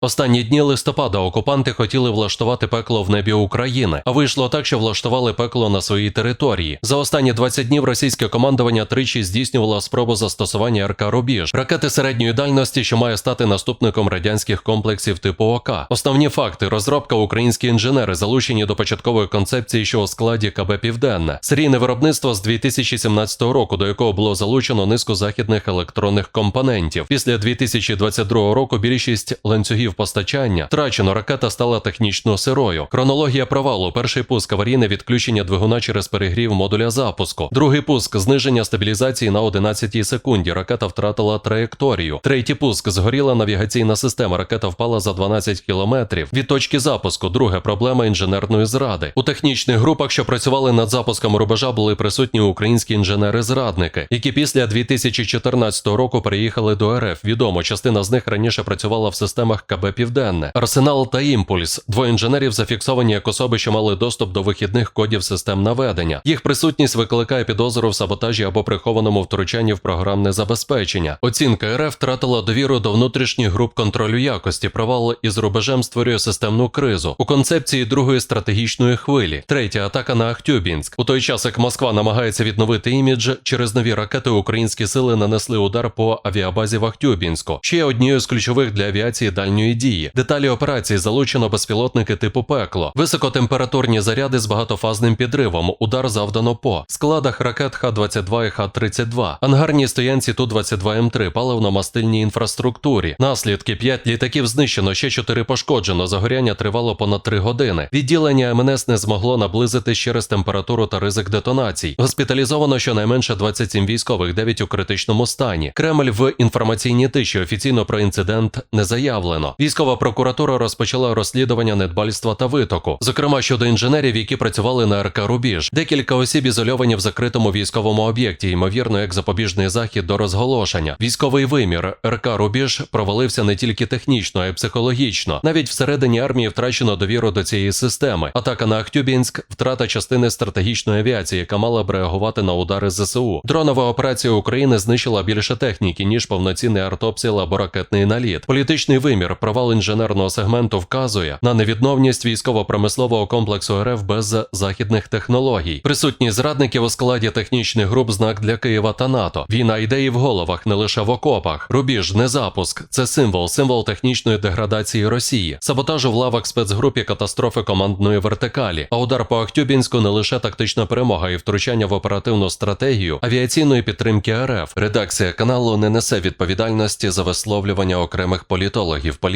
Останні дні листопада окупанти хотіли влаштувати пекло в небі України, а вийшло так, що влаштували пекло на своїй території. За останні 20 днів російське командування тричі здійснювало спробу застосування РК Рубіж, ракети середньої дальності, що має стати наступником радянських комплексів типу ОК. Основні факти: розробка українські інженери, залучені до початкової концепції, що у складі КБ Південне, серійне виробництво з 2017 року, до якого було залучено низку західних електронних компонентів. Після 2022 року більшість ланцюгів постачання втрачено, ракета стала технічно сирою. Хронологія провалу: перший пуск аварійне відключення двигуна через перегрів модуля запуску. Другий пуск зниження стабілізації на 11 секунді. Ракета втратила траєкторію. Третій пуск згоріла навігаційна система. Ракета впала за 12 кілометрів від точки запуску. Друге проблема інженерної зради. У технічних групах, що працювали над запуском рубежа, були присутні українські інженери-зрадники, які після 2014 року переїхали до РФ. Відомо, частина з них раніше працювала в системах КБ Південне, Арсенал та Імпульс. Двоє інженерів зафіксовані як особи, що мали доступ до вихідних кодів систем наведення. Їх присутність викликає підозру в саботажі або прихованому втручанні в програмне забезпечення. Оцінка РФ втратила довіру до внутрішніх груп контролю якості. Провал із рубежем створює системну кризу у концепції другої стратегічної хвилі. Третя атака на Ахтюбінськ. У той час, як Москва намагається відновити імідж, через нові ракети українські сили нанесли удар по авіабазі в Ахтюбінську. Ще однією з ключових для авіації дальньої дії. Деталі операції залучено безпілотники типу пекло, високотемпературні заряди з багатофазним підривом. Удар завдано по складах ракет Х-22 і Х-32, ангарній стоянці Ту-22М3, паливно-мастильній інфраструктурі. Наслідки 5 літаків знищено, ще 4 пошкоджено. Загоряння тривало понад 3 години. Відділення МНС не змогло наблизитись через температуру та ризик детонацій. Госпіталізовано щонайменше 27 військових, 9 у критичному стані. Кремль в інформаційній тиші офіційно про інцидент не заявлено. Військова прокуратура розпочала розслідування недбальства та витоку, зокрема щодо інженерів, які працювали на РК Рубіж. Декілька осіб ізольовані в закритому військовому об'єкті, ймовірно, як запобіжний захід до розголошення. Військовий вимір РК Рубіж провалився не тільки технічно, а й психологічно. Навіть всередині армії втрачено довіру до цієї системи. Атака на Ахтюбінськ, втрата частини стратегічної авіації, яка мала б реагувати на удари ЗСУ. Дронова операція України знищила більше техніки ніж повноцінний артобстріл або ракетний наліт. Політичний вимір, провал інженерного сегменту вказує на невідновність військово-промислового комплексу РФ без західних технологій. Присутність зрадників у складі технічних груп знак для Києва та НАТО. Війна ідеї в головах, не лише в окопах. Рубіж, не запуск. Це символ, символ технічної деградації Росії, саботажу в лавах спецгрупі катастрофи командної вертикалі. А удар по Ахтюбінську не лише тактична перемога і втручання в оперативну стратегію авіаційної підтримки РФ. Редакція каналу не несе відповідальності за висловлювання окремих політологів,